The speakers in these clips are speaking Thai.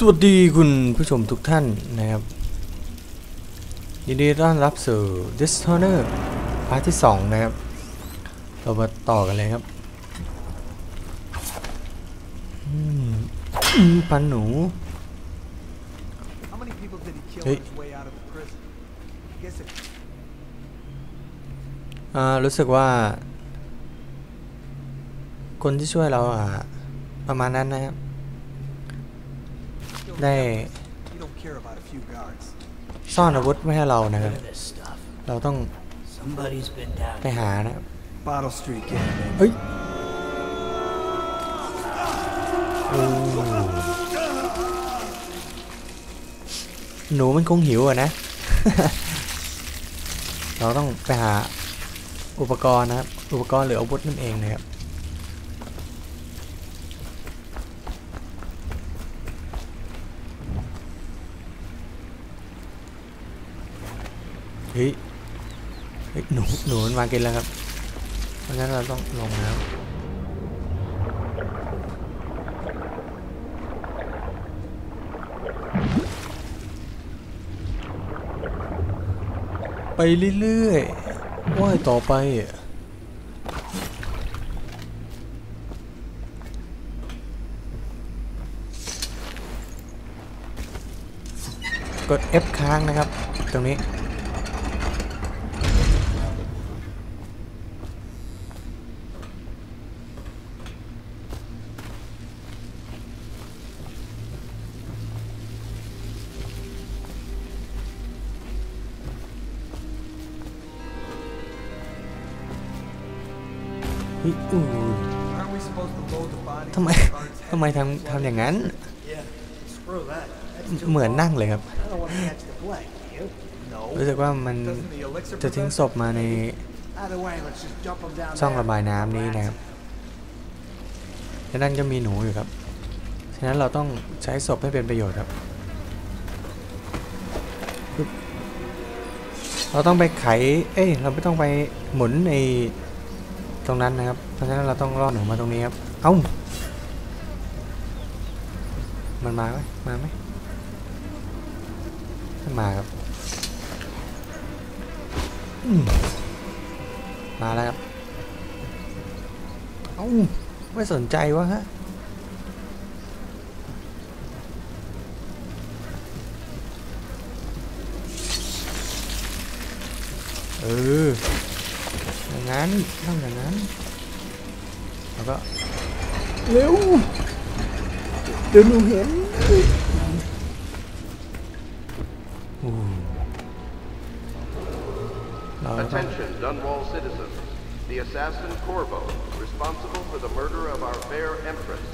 สวัสดีคุณผู้ชมทุกท่านนะครับ ยินดีต้อนรับสู่ Dishonored พาร์ทที่ 2 นะครับ เรามาต่อกันเลยครับอืมอืมปันหนู How many people did he kill Hey. on his way out of the prison? I guess it อ่ารู้สึกว่า คนที่ช่วยเราอะ ประมาณนั้นนะครับ still ได้ you don't care about a few guards. ซ่อนอาวุธไม่ให้เรานะครับ Look at this stuff. เราต้อง Somebody's been down ไปหานะครับ Bottle Street gang, baby. เฮ้ยโอ้หนูมันคงหิวอะนะ เราต้องไปหาอุปกรณ์นะครับ อุปกรณ์หรืออาวุธนั่นเองนะครับ เฮ้ยเฮ้หนูหนูมันมากินแล้วครับ เพราะฉะนั้นเราต้องลงแล้วไปเรื่อยๆว่ายต่อไปกด F ค้างนะครับ ตรงนี้ ฮ้ยอู้ทำไมทำไมทำทำอย่างนั้น เหมือนนั่งเลยครับ รู้สึกว่ามันจะทิ้งศพมาในช่องระบายน้ำนี้นะครับและนั่นก็มีหนูอยู่ครับ ฉะนั้นเราต้องใช้ศพให้เป็นประโยชน์ครับ เราต้องไปไข เอ้ย เราไม่ต้องไปหมุนใน ตรงนั้นนะครับ เพราะฉะนั้นเราต้องล่อหนูมาตรงนี้ครับ เอ้า มันมาไหมมาไหมไม่มาครับมมาแล้วครับ เอ้า ไม่สนใจวะฮะเออ อย่างนั้นต้องอย่างนั้น แล้วก็เร็วเดี๋ยวหนูเห็นอู้เราต้อง Attention, Dunwall citizens. The assassin Corvo, responsible for the murder of our fair empress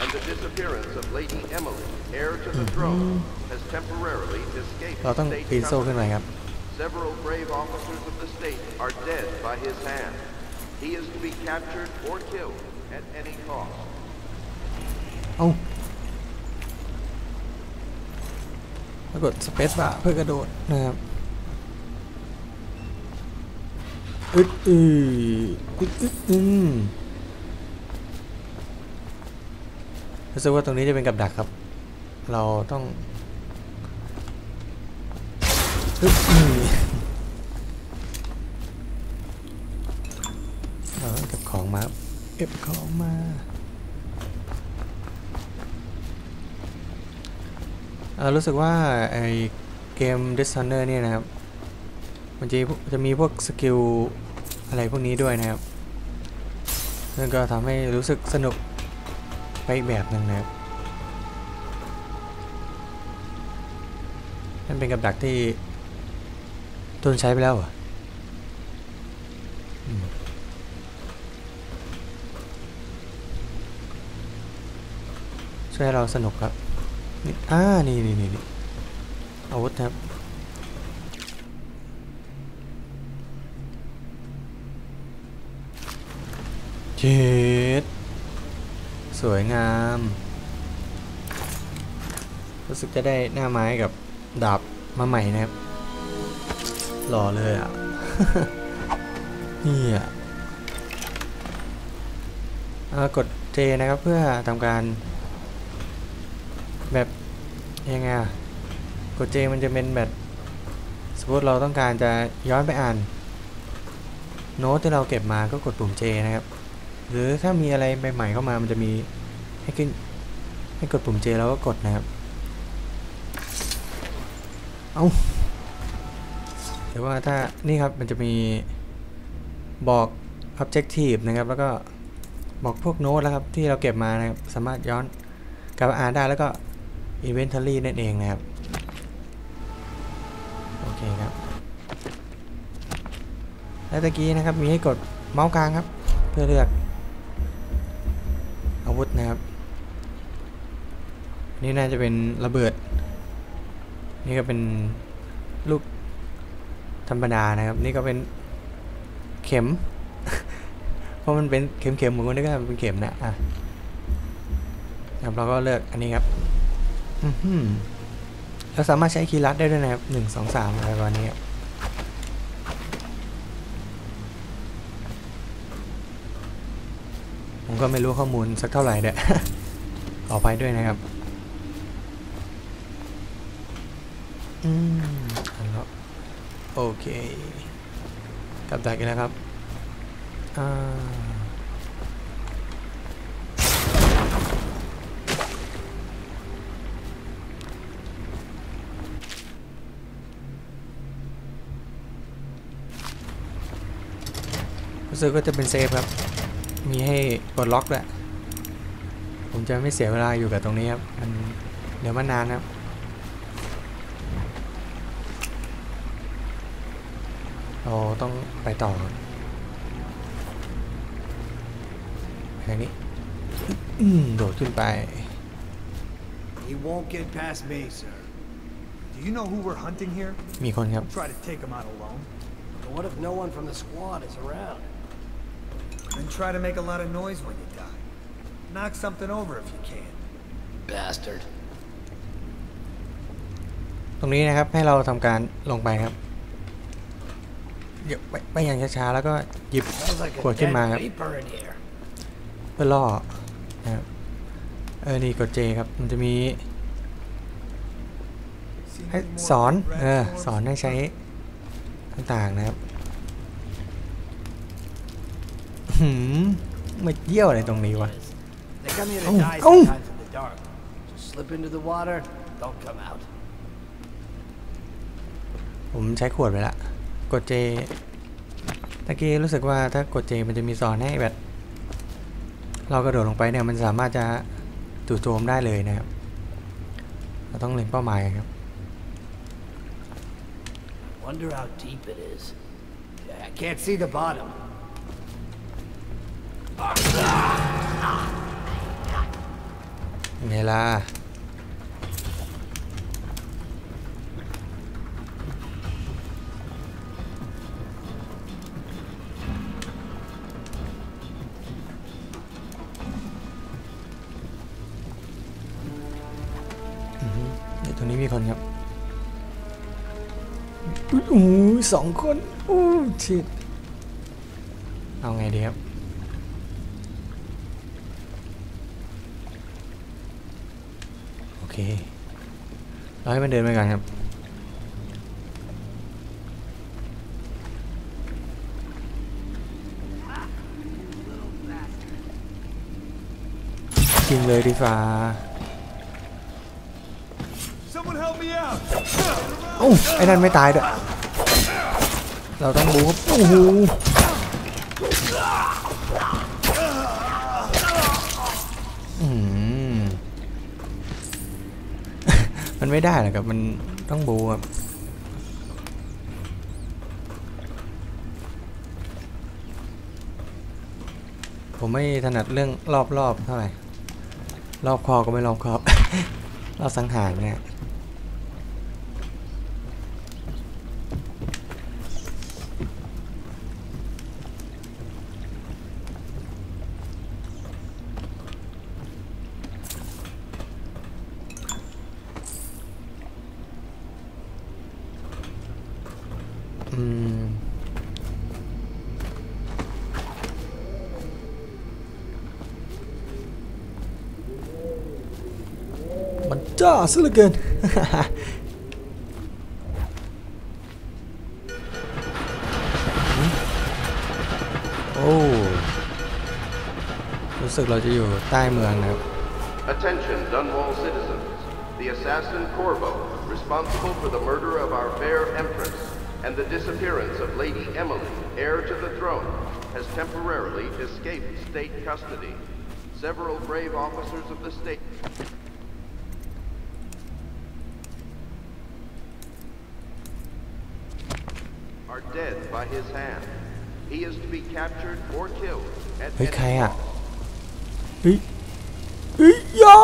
and the disappearance of Lady Emily, heir to the throne, has temporarily escaped เราต้อง state ปีนโซ่ขึ้น custody. ไปครับ Several brave officers of the state are dead by his hand. He is to be captured or killed at any cost. เอ้าแล้วกดสเปซบาร์เพื่อกระโดดนะครับอึดอืออึดอึดอืมรู้สึกว่าตรงนี้จะเป็นกับดักครับ เราต้องอึดอือ เก็บของมาเอ่อรู้สึกว่าไอเกม Dishonor เนี่ยนะครับ มันจะจะมีพวกสกิลอะไรพวกนี้ด้วยนะครับนั่นก็ทำให้รู้สึกสนุกไปอีกแบบหนึ่งนะครับนั่นเป็นกับดักที่ตุนใช้ไปแล้วเหรออื ช่วยเราสนุกครับนี่อ่านี่นี่นี่อาวุธครับเจ็ดสวยงาม รู้สึกจะได้หน้าไม้กับดาบมาใหม่นะครับหล่อเลยอะนี่อะกด J นะครับเพื่อทำการ แบบยังไงกด J มันจะเป็นแบบสมมติเราต้องการจะย้อนไปอ่าน โน้ตที่เราเก็บมาก็กดปุ่ม J นะครับ หรือถ้ามีอะไรใหม่ๆเข้ามามันจะมีให้ขึ้นให้กดปุ่ม J แล้วก็กดนะครับ เอาหรือว่าถ้านี่ครับมันจะมีบอก objective นะครับ แล้วก็บอกพวกโน้ตแล้วครับที่เราเก็บมานะครับ สามารถย้อนกลับมาอ่านได้แล้วก็ inventory นั่นเองนะครับ โอเคครับ แล้วตะกี้นะครับมีให้กดเมาส์กลางครับ เพื่อเลือก อาวุธนะครับ นี่น่าจะเป็นระเบิด นี่ก็เป็นลูกธรรมดานะครับ นี่ก็เป็นเข็ม เพราะมันเป็นเข็มๆผมก็นึกว่ามันเป็นเข็มนะอะครับเราก็เลือกอันนี้ครับ อื้อหือเราสามารถใช้คีย์ลัดได้ด้วยนะครับหนึ่งสองสามอะไรประมาณนี้ครับผมก็ไม่รู้ข้อมูลสักเท่าไหร่เด้อขอไปด้วยนะครับ อืมอันแล้วโอเค กลับดักกันแล้วครับ อ่า รู้สึกก็จะเป็นเซฟครับ มีให้กดล็อกด้วยผมจะไม่เสียเวลาอยู่กับตรงนี้ครับ มันเดี๋ยวมันนานครับเราต้องไปต่อครับไปทางนี้อืมโดดขึ้นไป He won't get past me, sir. Do you know who we're hunting here? มีคนครับ Try to take him out alone. But what if no one from the squad is around? Then try to make a lot of noise when you die. Knock something over if you can. Bastard. ตรงนี้นะครับให้เราทำการลงไปครับเดี๋ยวไปไปอย่างช้าๆแล้วก็หยิบ Smells like ขวด a ขึ้นมาค dead รับ vapor in here. เพื่อล่อนะครับเออนี่กดเจครับมันจะมี Seen ให้ any more สอน rat เออ forms? สอนให้ใช้ต่างๆนะครับ หืมมาเยี่ยวอะไรตรงนี้วะ They come here to Oh, die oh. sometimes in the dark. Just slip into the water, don't come out. ผมใช้ขวดไปละ กดเจตะกี้รู้สึกว่าถ้ากดเจมันจะมีสอนให้แบบ เรากระโดดลงไปเนี่ยมันสามารถจะจู่โจมได้เลยนะครับ เราต้องเล็งเป้าหมายครับ Wonder how deep it is. I can't see the bottom. ไงล่ะอือฮึเดี๋ยวตรงนี้มีคนครับอุ๊ยโอ้โหสองคนโอ้ชิดเอาไงดีครับ โอ เคเราให้มันเดินไปก่อนครับจริงเลยดีฟ้า Someone help me out! โอ้าไอ้นั่นไม่ตายด้วย เราต้องรู้ครับโอ้โห มันไม่ได้หรอกครับ มันต้องบูครับผมไม่ถนัดเรื่องรอบๆเท่าไหร่รอบคอก็ไม่รอบคอบรอบสังหารเนี่ย อืม มันจ้าซะเหลือเกิน โอ้ รู้สึกเราจะอยู่ใต้เมืองนะครับ Attention, Dunwall citizens. The assassin Corvo, responsible for the murder of our fair Empress and the disappearance of Lady Emily, heir to the throne, has temporarily escaped state custody. Several brave officers of the state are dead by his hand. He is to be captured or killed at เฮ้ย any ใครอ่ะ cost. เฮ้ยเฮ้ยอยา